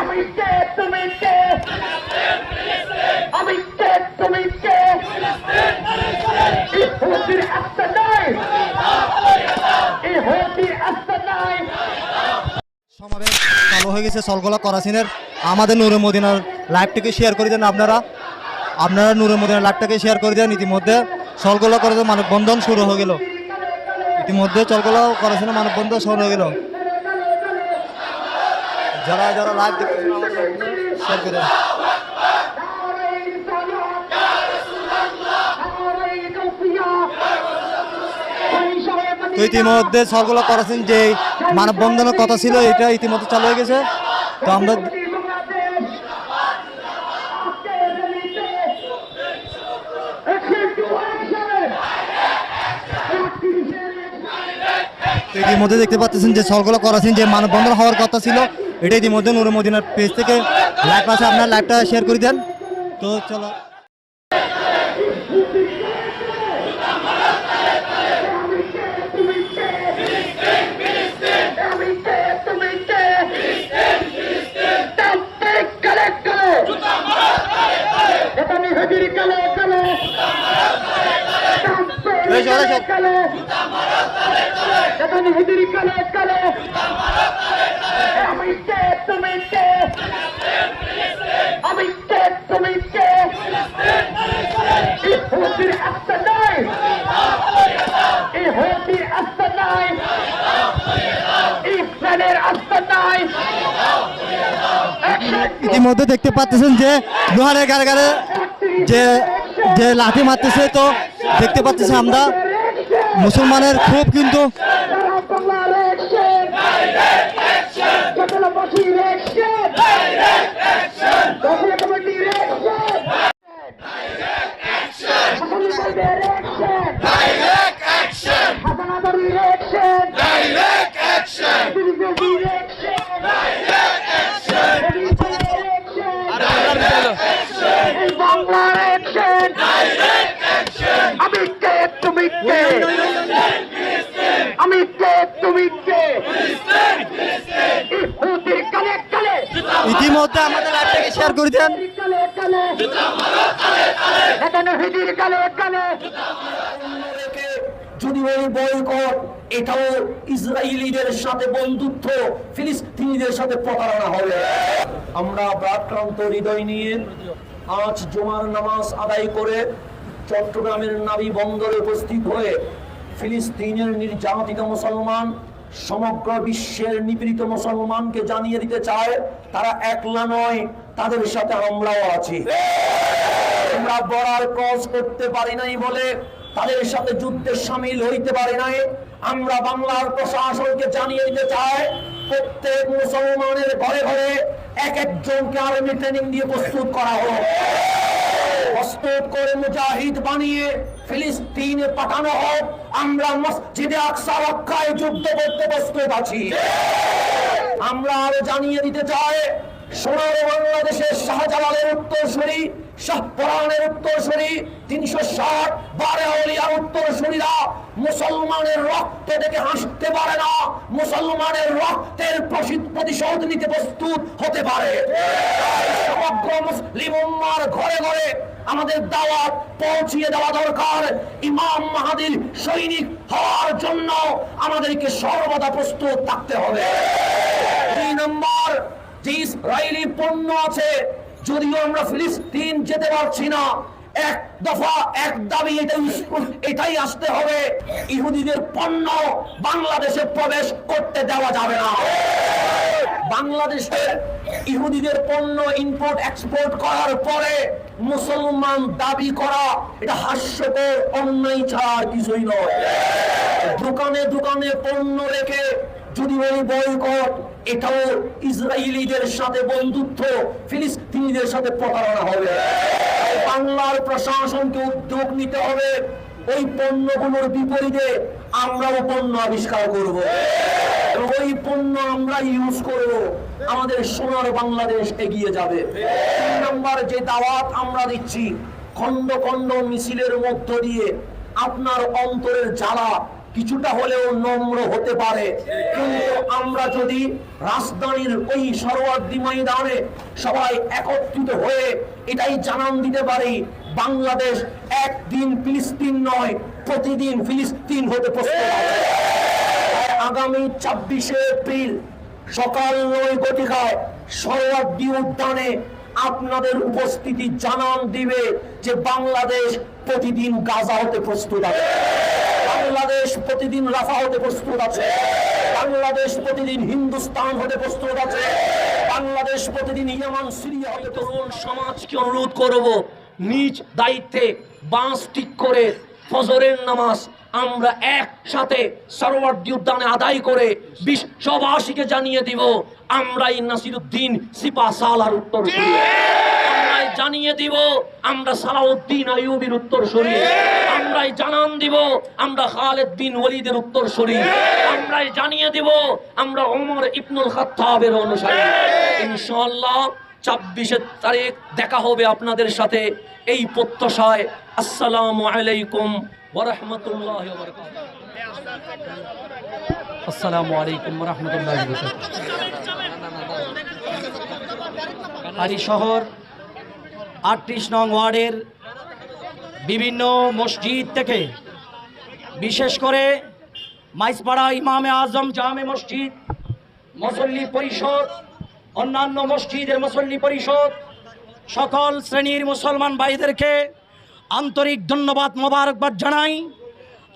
আমি কে তুমি আমি তুমি আস্তে নাই আস্তে নাই সমাবেশ চালু হয়ে গেছে সলগোলা করাসিনের। আমাদের নূরে মদিনার লাইভটাকে শেয়ার করে দেন আপনারা। আপনারা নূরে মদিনার লাইভটাকে শেয়ার করে দেন। ইতিমধ্যে সলগোলা করে মানববন্ধন শুরু হয়ে গেল। ইতিমধ্যে চলগোলা করাসিনের মানববন্ধন শুরু হয়ে গেল যারা যারা লাইভ দেন। তো ইতিমধ্যে সলগোলা করাসিন যে মানববন্ধনের কথা ছিল, এটা ইতিমধ্যে চালু হয়ে গেছে তো আমরা ইতিমধ্যে দেখতে পাচ্ছেন যে সলগুলো করাছেন, যে মানববন্ধন হওয়ার কথা ছিল, এটা ইতিমধ্যে নুর মদিনার পেজ থেকে লাইভ আছে। আপনার লাইভটা শেয়ার করে দেন। তো চলো এই চলে, চলে। হিদির কালে কালে আমি কে তুমি কে আমি ইসরায়েলের আস্তে নাই। ইতিমধ্যে দেখতে পাচ্ছেন যে লোহারের গারে গারে যে যে লাঠি মারতেছে তো দেখতে পাচ্ছি আমরা মুসলমানের খুব কিন্তু অ্যাকশন আমি কে তুমি কে আমি কে তুমি কে ইহুদির কালে কালে ইতিমধ্যে আমাদের লাইভটাকে শেয়ার করে দেন। বয়কট এটাও ইসরায়েলিদের সাথে বন্ধুত্ব, ফিলিস্তিনিদের সাথে প্রতারণা হবে। আমরা হৃদয় নিয়ে আজ জুমার নামাজ আদায় করে চট্টগ্রামের নাবি বন্দরে উপস্থিত হয়ে ফিলিস্তিনের নির্যাতিত মুসলমান সমগ্র বিশ্বের নিপীড়িত মুসলমানকে জানিয়ে দিতে চায়, তারা একলা নয়, তাদের সাথে আমরাও আছি। আমরা বড়ার ক্রস করতে পারি নাই বলে তাদের সাথে যুদ্ধে সামিল হইতে পারি নাই। আমরা বাংলার প্রশাসনকে জানিয়ে দিতে চাই, প্রত্যেক মুসলমানের ঘরে ঘরে এক একজনকে আর্মি ট্রেনিং দিয়ে প্রস্তুত করা হোক। প্রস্তুত করে মুজাহিদ বানিয়ে ফিলিস্তিনে পাঠানো হোক। আমরা মসজিদে আকসা রক্ষায় যুদ্ধ করতে প্রস্তুত আছি। আমরা আরও জানিয়ে দিতে চাই, সোনার বাংলাদেশের শাহজালালের উত্তরসূরি উত্তরসূরি, তিনশো ষাট উত্তরসূরিরা মুসলমানের রক্ত দেখে হাসতে পারে না, মুসলমানের রক্তের প্রতিশোধ নিতে প্রস্তুত হতে পারে। সমগ্র মুসলিম ঘরে ঘরে আমাদের দাওয়াত পৌঁছিয়ে দেওয়া দরকার। ইমাম মাহাদির সৈনিক হওয়ার জন্য আমাদেরকে সর্বদা প্রস্তুত থাকতে হবে। দুই নম্বর, যে ইসরায়েলি পণ্য আছে, যদিও আমরা ফিলিস্তিন যেতে পারছি না, এক দফা, এক দাবি, এটাই এটাই আসতে হবে। ইহুদিদের পণ্য বাংলাদেশে প্রবেশ করতে দেওয়া যাবে না। বাংলাদেশে ইহুদিদের পণ্য ইম্পোর্ট এক্সপোর্ট করার পরে মুসলমান দাবি করা, এটা হাস্যকর, অন্যায় ছাড়া কিছুই নয়। দোকানে দোকানে পণ্য রেখে যদি ওই বয়কট এটাও ইসরায়েলিদের সাথে বন্ধুত্ব, ফিলিস্তিনিদের সাথে প্রতারণা হবে। বাংলার প্রশাসনকে উদ্যোগ নিতে হবে, ওই পণ্যগুলোর বিপরীতে আমরাও পণ্য আবিষ্কার করব। ওই পণ্য আমরা ইউজ করব। আমাদের সোনার বাংলাদেশ এগিয়ে যাবে। তিন নম্বর যে দাওয়াত আমরা দিচ্ছি খন্ড খন্ড মিছিলের মধ্য দিয়ে আপনার অন্তরের জ্বালা কিছুটা হলেও নম্র হতে পারে। কিন্তু আমরা যদি রাজধানীর ওই সরোয়ার্দী ময়দানে সবাই একত্রিত হয়ে এটাই জানান দিতে পারি, বাংলাদেশ একদিন ফিলিস্তিন নয়, প্রতিদিন ফিলিস্তিন হতে প্রস্তুত আগামী ছাব্বিশে এপ্রিল সকাল নয় গতিকায় সরোয়ার্দী উদ্যানে আপনাদের উপস্থিতি জানান দিবে যে বাংলাদেশ প্রতিদিন গাজা হতে প্রস্তুত আছে। বাংলাদেশ প্রতিদিন রাফা হতে প্রস্তুত আছে। বাংলাদেশ প্রতিদিন হিন্দুস্তান হতে প্রস্তুত আছে। বাংলাদেশ প্রতিদিন ইয়ামান, সিরিয়া হতে তরুণ সমাজকে অনুরোধ করব, নিজ দায়িত্বে বাঁশ ঠিক করে ফজরের নামাজ আমরা একসাথে সরোয়ার্দী উদ্যানে আদায় করে বিশ্ববাসীকে জানিয়ে দিব আমরাই নাসিরুদ্দিন সিপা সালার উত্তর আমরাই জানিয়ে দিব আমরা সালাউদ্দিন আইয়ুবির উত্তর সরি আমরাই জানান দিব আমরা খালেদ বিন ওলিদের উত্তর সরি আমরাই জানিয়ে দিব আমরা ওমর ইবনুল খাত্তাবের অনুসারী। ইনশাআল্লাহ ছাব্বিশের তারিখ দেখা হবে আপনাদের সাথে এই প্রত্যাশায়। আসসালামু আলাইকুম ওরহমতুল্লাহ আসসালামু আলাইকুম রহমতুল্লাহ হারি শহর, আটত্রিশ নং ওয়ার্ডের বিভিন্ন মসজিদ থেকে, বিশেষ করে মাইসপাড়া ইমামে আজম জামে মসজিদ, মুসল্লি পরিষদ অন্যান্য মসজিদের মুসল্লি পরিষদ, সকল শ্রেণির মুসলমান ভাইদেরকে আন্তরিক ধন্যবাদ মোবারকবাদ জানাই।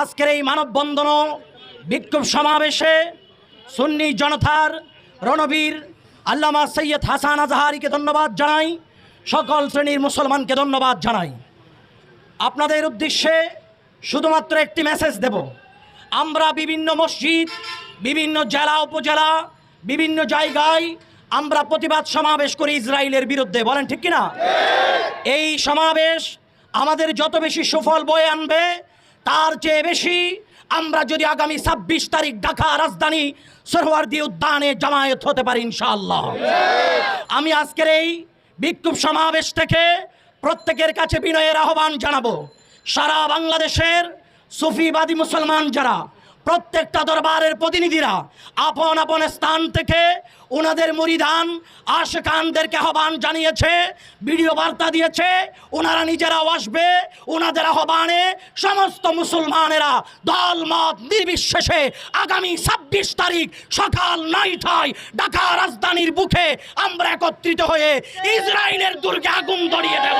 আজকের এই মানববন্ধন বিক্ষোভ সমাবেশে সুন্নি জনতার রণবীর আল্লামা সৈয়দ হাসান আজহারিকে ধন্যবাদ জানাই, সকল শ্রেণির মুসলমানকে ধন্যবাদ জানাই। আপনাদের উদ্দেশ্যে শুধুমাত্র একটি মেসেজ দেব। আমরা বিভিন্ন মসজিদ, বিভিন্ন জেলা, উপজেলা, বিভিন্ন জায়গায় আমরা প্রতিবাদ সমাবেশ করি ইসরায়েলের বিরুদ্ধে, বলেন ঠিক কিনা? এই সমাবেশ আমাদের যত বেশি সুফল বয়ে আনবে, তার চেয়ে বেশি আমরা যদি আগামী ছাব্বিশ তারিখ ঢাকা রাজধানী সরোয়ার্দী উদ্যানে জামায়াত হতে পারি, ইনশাআল্লাহ। আমি আজকের এই বিক্ষোভ সমাবেশ থেকে প্রত্যেকের কাছে বিনয়ের আহ্বান জানাব। সারা বাংলাদেশের সুফিবাদী মুসলমান যারা প্রত্যেকটা দরবারের প্রতিনিধিরা আপন আপন স্থান থেকে ওনাদের মরিদান আশেকানদেরকে আহ্বান জানিয়েছে, ভিডিও বার্তা দিয়েছে, ওনারা নিজেরাও আসবে, ওনাদের আহ্বানে সমস্ত মুসলমানেরা দল মত নির্বিশেষে আগামী ছাব্বিশ তারিখ সকাল নয়টায় ঢাকা রাজধানীর বুকে আমরা একত্রিত হয়ে ইসরায়েলের দুর্গে আগুন ধরিয়ে দেব।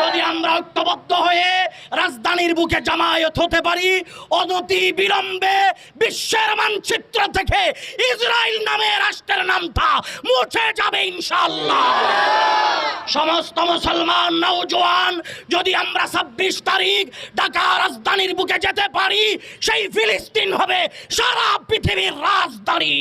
যদি আমরা ঐক্যবদ্ধ হয়ে রাজধানীর বুকে জামায়াত হতে পারি, অনতি বিলম্বে বিশ্বের মানচিত্র থেকে ইসরায়েল নামে রাষ্ট্রের নামটা মুছে যাবে ইনশাআল্লাহ। সমস্ত মুসলমান নৌজওয়ান যদি আমরা ছাব্বিশ তারিখ ঢাকা রাজধানীর বুকে যেতে পারি, সেই ফিলিস্তিন হবে সারা পৃথিবীর রাজধানী।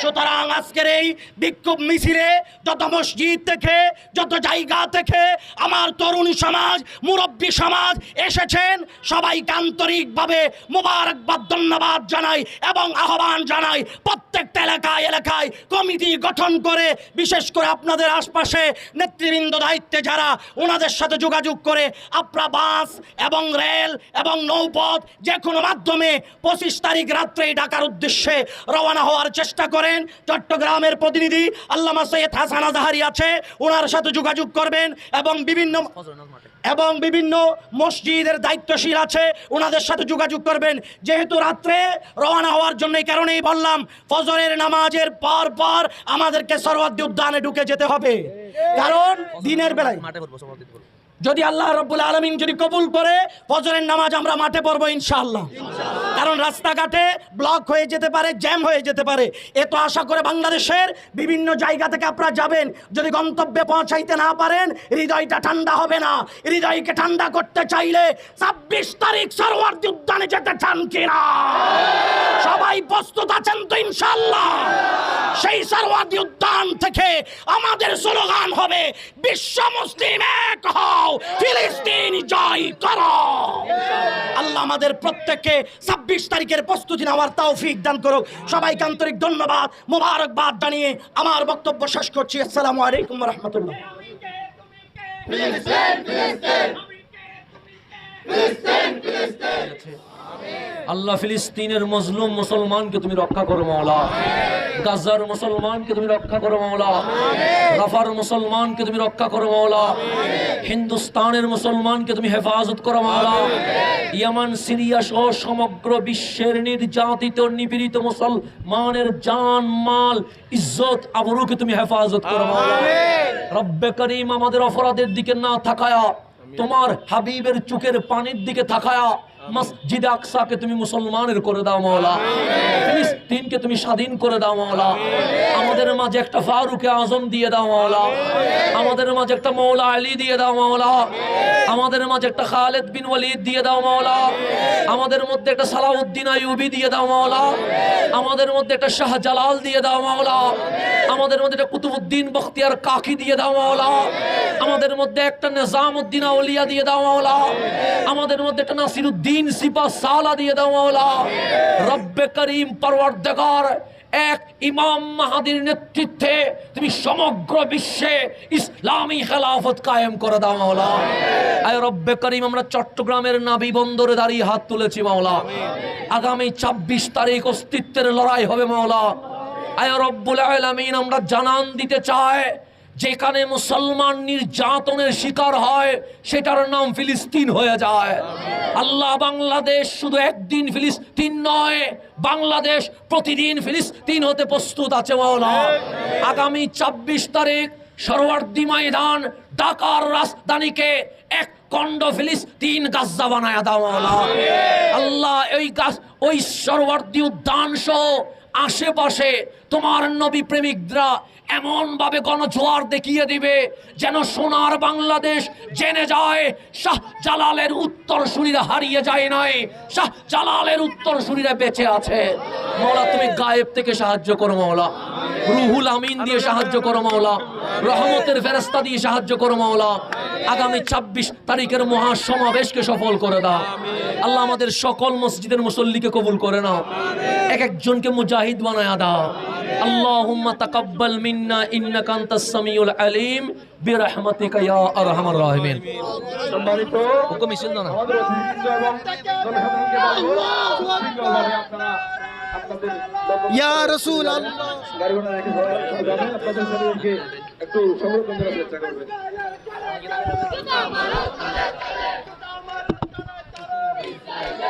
সুতরাং আজকের এই বিক্ষোভ মিছিলে, যত মসজিদ থেকে যত জায়গা থেকে আমার তরুণ সমাজ, মুরব্বী সমাজ এসেছেন। সবাইকে আন্তরিকভাবে মোবারকবাদ ধন্যবাদ জানাই এবং আহ্বান জানাই। প্রত্যেকটা এলাকায় এলাকায় কমিটি গঠন করে, বিশেষ করে আপনাদের আশপাশে নেতৃবৃন্দ দায়িত্বে যারা, ওনাদের সাথে যোগাযোগ করে আপনারা বাস এবং রেল এবং নৌপথ যে কোনো মাধ্যমে পঁচিশ তারিখ রাত্রে ঢাকার উদ্দেশ্যে রওনা হওয়ার চেষ্টা করেন। চট্টগ্রামের প্রতিনিধি আল্লামা সৈয়দ হাসান আজাহারি আছে, ওনার সাথে যোগাযোগ করবেন এবং বিভিন্ন এবং বিভিন্ন মসজিদের দায়িত্বশীল আছে, ওনাদের সাথে যোগাযোগ করবেন। যেহেতু রাত্রে রওনা হওয়ার জন্য এই কারণেই বললাম, ফজরের নামাজের পর পর আমাদেরকে সরওয়ার্দী উদ্যানে ঢুকে যেতে হবে। কারণ দিনের বেলায় যদি আল্লাহ রব্বুল আলমিন যদি কবুল করে ফজরের নামাজ আমরা মাঠে পড়ব ইনশাআল্লাহ। কারণ রাস্তাঘাটে ব্লক হয়ে যেতে পারে জ্যাম হয়ে যেতে পারে। এ তো আশা করে বাংলাদেশের বিভিন্ন জায়গা থেকে আপনারা যাবেন। যদি গন্তব্যে পৌঁছাইতে না পারেন হৃদয়টা ঠান্ডা হবে না। হৃদয়কে ঠান্ডা করতে চাইলে ছাব্বিশ তারিখ সরোয়ার্দী উদ্যানে যেতে চান কিনা? সবাই প্রস্তুত আছেন তো ইনশাল্লাহ সেই সরোয়ার্দী উদ্যান থেকে আমাদের স্লোগান হবে বিশ্ব মুসলিম এক হও। ফিলিস্তিন জয় করো। আল্লাহ আমাদের প্রত্যেককে ছাব্বিশ তারিখের প্রস্তুতি নেওয়ার তৌফিক দান করুক। সবাইকে আন্তরিক ধন্যবাদ, মোবারকবাদ জানিয়ে আমার বক্তব্য শেষ করছি। আসসালামু আলাইকুম রহমতুল্লাহ ফিলিস্তিন ফিলিস্তিন। ফিলিস্তিন ফিলিস্তিন। আল্লাহ ফিলিস্তিনের মজলুম মুসলমানকে তুমি রক্ষা করো মাওলা। গাজার মুসলমানকে তুমি রক্ষা করো মাওলা। রাফার মুসলমানকে তুমি রক্ষা করো মাওলা। হিন্দুস্তানের মুসলমানকে তুমি হেফাজত করো মাওলা। ইয়ামান সিরিয়া সহ সমগ্র বিশ্বের নির্যাতিত নিপীড়িত মুসলমানের জান মাল ইজ্জত আবরুকে তুমি হেফাজত করো মাওলা। রব্বে করিম আমাদের অপরাধের দিকে না থাকায়া তোমার হাবিবের চোখের পানির দিকে থাকায়া মসজিদ আকসাকে তুমি মুসলমানের করে দাও মাওলা। ফিলিস্তিনকে তুমি স্বাধীন করে দাও মাওলা। আমাদের মাঝে একটা ফারুকে আজম দিয়ে দাও মাওলা। আমাদের মাঝে একটা মৌলা আলী দিয়ে দাও মাওলা। আমাদের মাঝে একটা খালেদ বিন ওয়ালিদ দিয়ে দাও মাওলা। আমাদের মধ্যে একটা সালাউদ্দিন আইয়ুবি দিয়ে দাও মাওলা। আমাদের মধ্যে একটা শাহজালাল দিয়ে দাও মাওলা। আমাদের মধ্যে একটা কুতুবুদ্দিন বখতিয়ার কাকি দিয়ে দাও মাওলা। আমাদের মধ্যে একটা নিজামউদ্দিন আউলিয়া দিয়ে দাও মাওলা। আমাদের মধ্যে একটা নাসিরউদ্দিন সিপা সালা দিয়ে দাও মাওলা। রব্বে করিম পরওয়ারদিগার এক ইমাম মাহাদির নেতৃত্বে তুমি সমগ্র বিশ্বে ইসলামী খেলাফত কায়েম করে দাও মাওলা। আয় রব্বে করিম, আমরা চট্টগ্রামের নাবি বন্দরে দাঁড়িয়ে হাত তুলেছি মাওলা। আগামী ছাব্বিশ তারিখ অস্তিত্বের লড়াই হবে মাওলা। আয় রব্বুল আলামিন, আমরা জানান দিতে চাই যেখানে মুসলমান নির্যাতনের শিকার হয়, সেটার নাম ফিলিস্তিন হয়ে যায়। আল্লাহ বাংলাদেশ শুধু একদিন ফিলিস্তিন নয়, বাংলাদেশ প্রতিদিন ফিলিস্তিন হতে প্রস্তুত আছে মাওলা আগামী ছাব্বিশ তারিখ সরওয়ার্দী ময়দান, ঢাকার রাজধানীকে এক কণ্ড ফিলিস্তিন গাজ্জা বানায় দাও আল্লাহ ওই গাছ, ওই সরওয়ার্দী উদ্যান সহ আশেপাশে তোমার নবী প্রেমিকরা এমন ভাবে গণজোয়ার দেখিয়ে দিবে যেন সোনার বাংলাদেশ জেনে যায়, শাহ জালালের উত্তর সুরীরা হারিয়ে যায় নাই, শাহ জালালের উত্তর সুরীরা বেঁচে আছে। মৌলা, তুমি গায়েব থেকে সাহায্য করো, মৌলা। রুহুল আমিন দিয়ে সাহায্য করো মৌলা রহমতের ফেরেস্তা দিয়ে সাহায্য করো মাওলা। আগামী ছাব্বিশ তারিখের মহাসমাবেশকে সফল করে দাও। আল্লাহ আমাদের সকল মসজিদের মুসল্লিকে কবুল করে নাও। এক একজনকে মুজাহিদ বানায়া দাও। আল্লাহুম্মা তাকাব্বাল মিন্না ইন্নাকা আনতাস সামিউল আলিম বিরহমাতিকা ইয়া আরহামার রাহিমিন। সম্মানিত হুকুম দাও না। আমাদের অতিরিক্ত এবং জনসাধারণকে বলবো, শৃঙ্খলভাবে আপনারা আপনাদের ইয়া রসুল গাড়ি ঘোড়া রেখে যাবেন, যাবেন, আপনাদের শরীরকে একটু সংরক্ষণ করার চেষ্টা করবেন ভাই